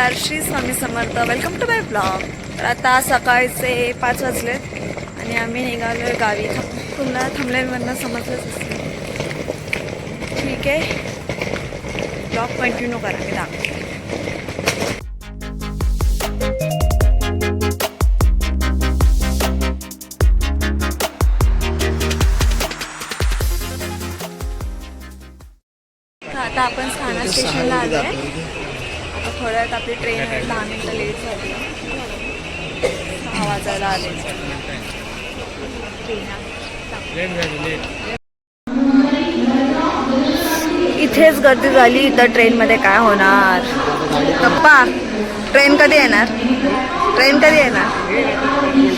नमस्कार Shri Swami Samarth. Welcome to my blog तर आता सकाळचे पाच वाजलेत आणि आम्ही निघालो आहे गावी. पुन्हा थांबल्यावरनं समजलंच असेल ठीक आहे. ब्लॉग कंटिन्यू करा मी दाखवते. तर आता आपण स्थाना स्टेशनला आलो आहे आता थोड्या वेळात आपली ट्रेन आहे दहा मिनटं लेट झाली. सहा वाजायला आले. इथेच गर्दी झाली तर ट्रेनमध्ये काय होणार? पप्पा ट्रेन कधी येणार? ट्रेन कधी येणार?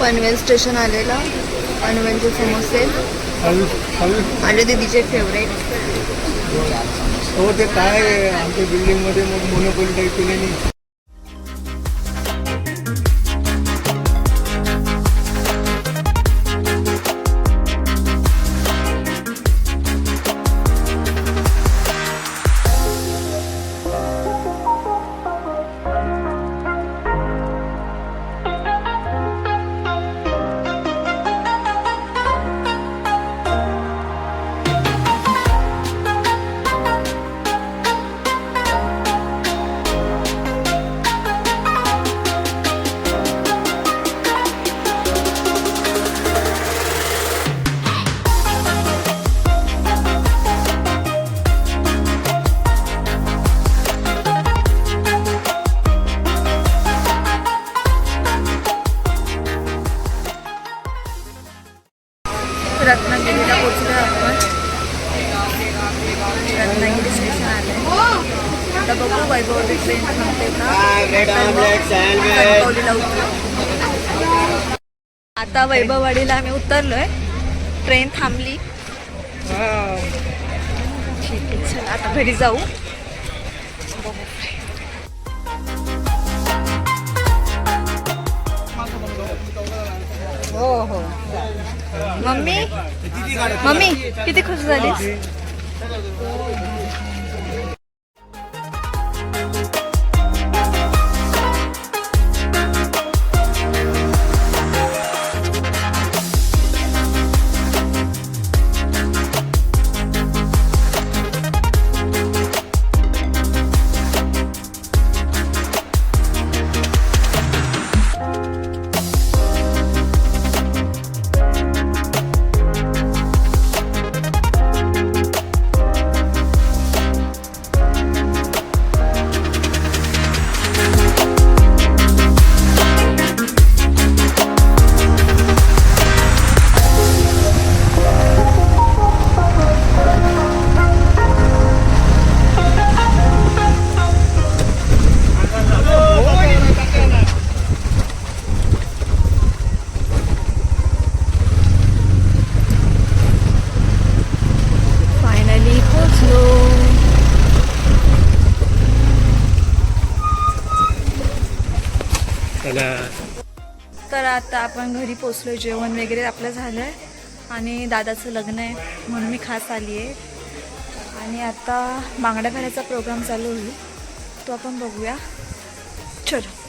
पनवेल स्टेशन आलेला पनवेलचे समोसे. माझ्या दीदीचे फेवरेट हो ते काय आमच्या बिल्डिंग मग मोनोपोली टाईप केलेली रत्नागिरीला पोचलो आपण. रत्नागिरी स्टेशन आले. आता बघू वैभवती ट्रेन थांबते का? उतरू. आता वैभववाडीला आम्ही उतरलोय. ट्रेन थांबली. ठीक आहे चला आता घरी जाऊ. हो मम्मी? मम्मी किती खुश झालीस? तर आता आपण घरी पोचलो जेवण वगैरे आपलं झालं आहे आणि दादाचं लग्न आहे म्हणून मी खास आली आहे. आणि आता बांगड्या भरायचा प्रोग्राम चालू होईल. तो आपण बघूया. चलो.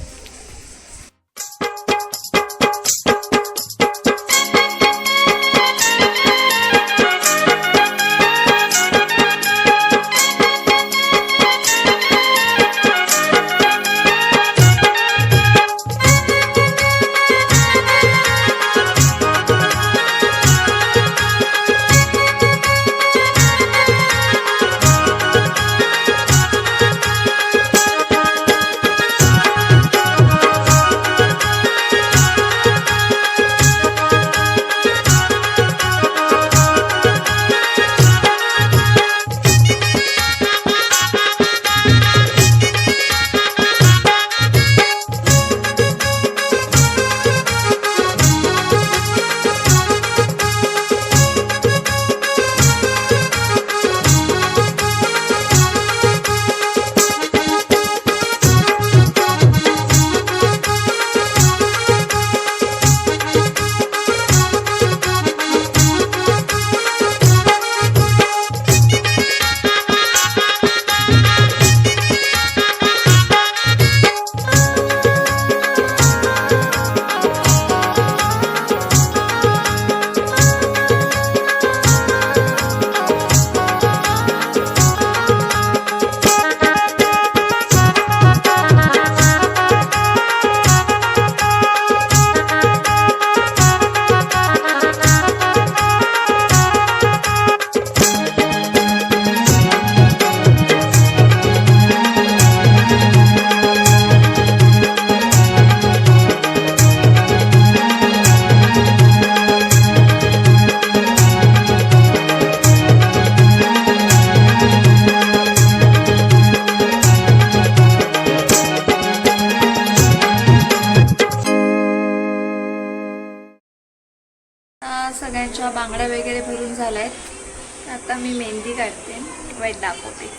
सगळ्यांच्या बांगड्या वगैरे भरून झाल्या आहेत आता मी मेहंदी काढते. वाईट दाखवते.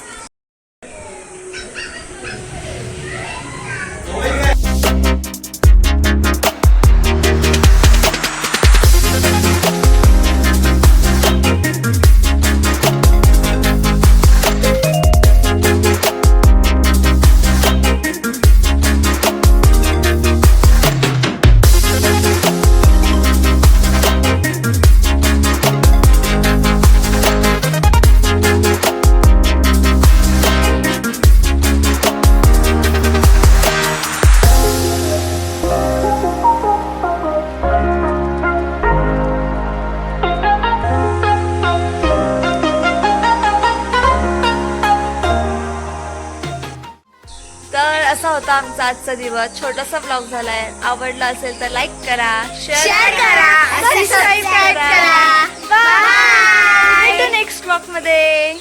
आजचा दिवस छोटासा ब्लॉग झालाय. आवडला असेल तर लाईक करा शेअर करा, सबस्क्राईब करा. नेक्स्ट ब्लॉगमध्ये.